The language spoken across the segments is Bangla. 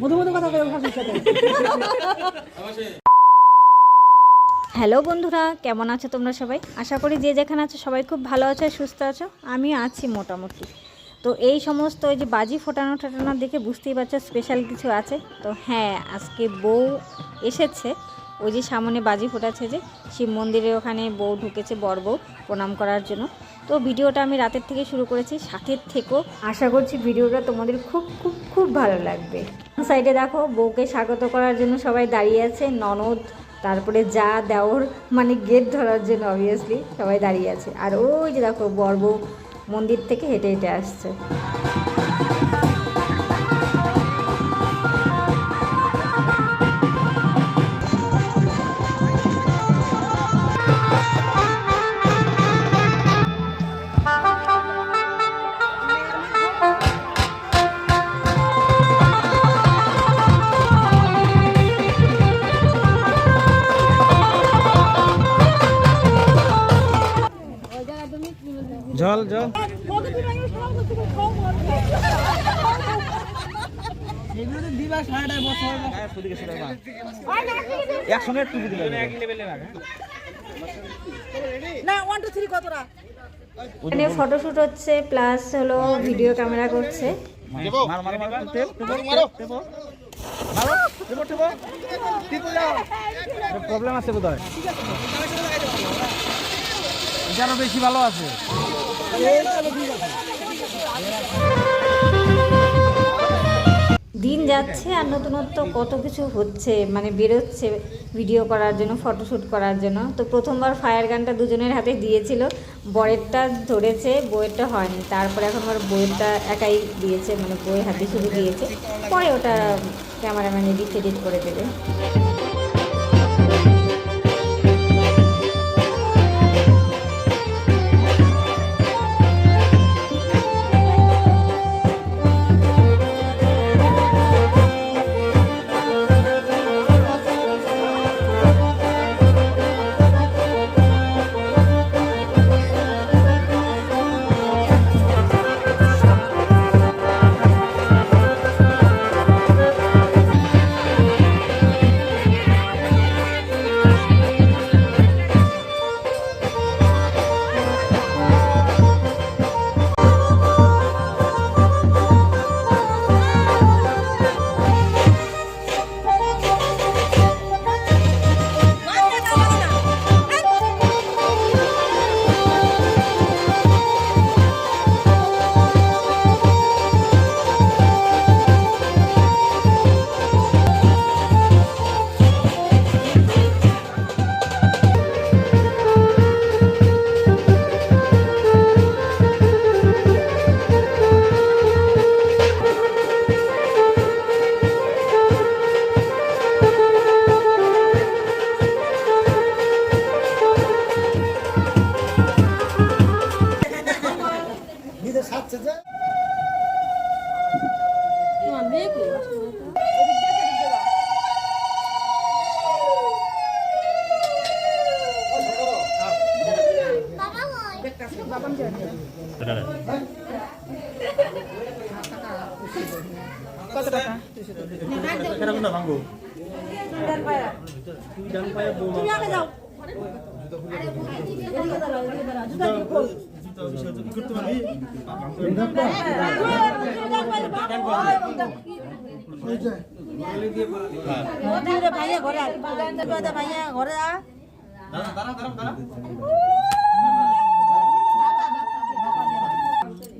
কথা সাথে হ্যালো বন্ধুরা, কেমন আছো তোমরা সবাই? আশা করি যে যেখানে আছো সবাই খুব ভালো আছো সুস্থ আছো। আমি আছি মোটামুটি। তো এই সমস্ত ওই যে বাজি ফোটানো ঠাটানো দেখে বুঝতেই পারছ স্পেশাল কিছু আছে। তো হ্যাঁ আজকে বউ এসেছে। ওই যে সামনে বাজি ফোটাচ্ছে যে শিব মন্দিরের ওখানে বউ ঢুকেছে বর বউ প্রণাম করার জন্য। তো ভিডিওটা আমি রাতের থেকে শুরু করেছি সাথের থেকেও। আশা করছি ভিডিওটা তোমাদের খুব খুব খুব ভালো লাগবে। সাইডে দেখো বউকে স্বাগত করার জন্য সবাই দাঁড়িয়ে আছে ননদ তারপরে যা দেওর মানে গেট ধরার জন্য অবভিয়াসলি সবাই দাঁড়িয়ে আছে। আর ওই যে দেখো বর বউ মন্দির থেকে হেঁটে হেঁটে আসছে। জল জল একসঙ্গে টুপি দিলে না ওয়ান টু থ্রি কতটা এখানে ফটোশ্যুট হচ্ছে প্লাস হলো ভিডিও ক্যামেরা করছে প্রবলেম আছে বোধহয় এটা আরও বেশি ভালো আছে দিন যাচ্ছে আর নতুনত্ব কত কিছু হচ্ছে মানে বেরোচ্ছে ভিডিও করার জন্য ফটোশ্যুট করার জন্য। তো প্রথমবার ফায়ার গানটা দুজনের হাতে দিয়েছিল, বরেরটা ধরেছে, বইয়েরটা হয়নি। তারপরে এখন আবার বইয়েরটা একাই দিয়েছে মানে বইয়ের হাতে শুধু দিয়েছে। পরে ওটা ক্যামেরাম্যান এডিট এডিট করে দেবে। তুমি আগে যাও এদিকে দাঁড়াও এদিকে দাঁড়াও জুতা দিয়ে খোল মন্দিরে ভাইয়া ঘরে আয় ভাইয়া ঘরে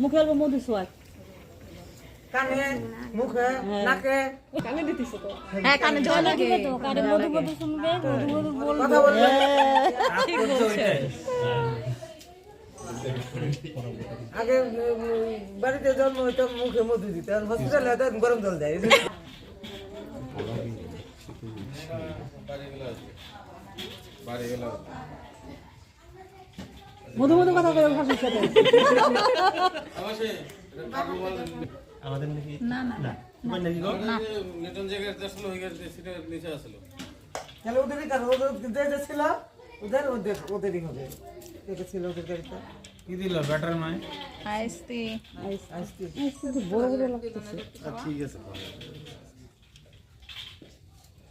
মুখে অল্প মধু সোয়াদ কানে মুখে নাকে। হ্যাঁ কানে জল লাগে তো কারে মধু মধু শুনবে মধু মধু বলবে। কথা বলবে আগে বাড়িতে জন্ম হইতো মুখে মধু দিতে। হসপিটালে হয়তো গরম জল দেয়। মধু মধু কথা বলে ভাবির সাথে আমাদের নাকি না না না তোমার নাকি গো নিউটন জায়গায় আসলো হয়ে গেছে সেটা নিচে আসলো তাহলে ওদেরই কারণ ওদের যে যে ছিল ওদের ওদের ওদেরই হবে এটা ছিল ওদের গাড়িতে কি দিল ব্যাটার নয় আইসতি আসতে শুধু বড় বড় লাগতেছে ঠিক আছে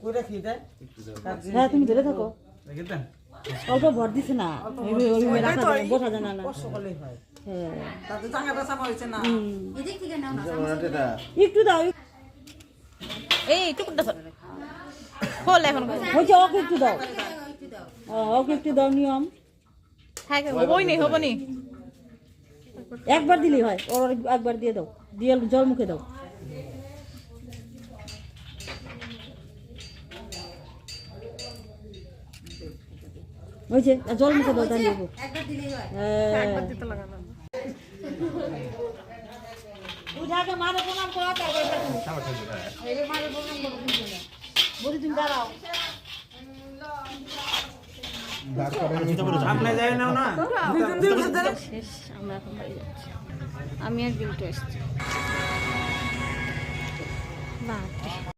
ওই রাখি দেয় হ্যাঁ তুমি ধরে থাকো দেখে দেন অল্প ভর দিছে না। বসা যায় হয়। হ্যাঁ। একটু দাও এই টুকুটা খোল এখন। হয়েছে ওকে একটু দাও। ও, ওকে একটু দাও নিয়ম। হ্যাঁ হবই নি হবনি একবার দিলেই হয়। ওর একবার দিয়ে দাও। দিয়ে জল মুখে দাও। হয়েছে আর জল মুখে দাও দাঁড়িয়ে হ্যাঁ। মারে প্রণাম করো তারপরে মারে প্রণাম করো বলি তুমি দাঁড়াও। নাও না। শেষ আমরা এখন বাড়ি যাচ্ছি। আমি আর বিল্টু এসছি বাপরে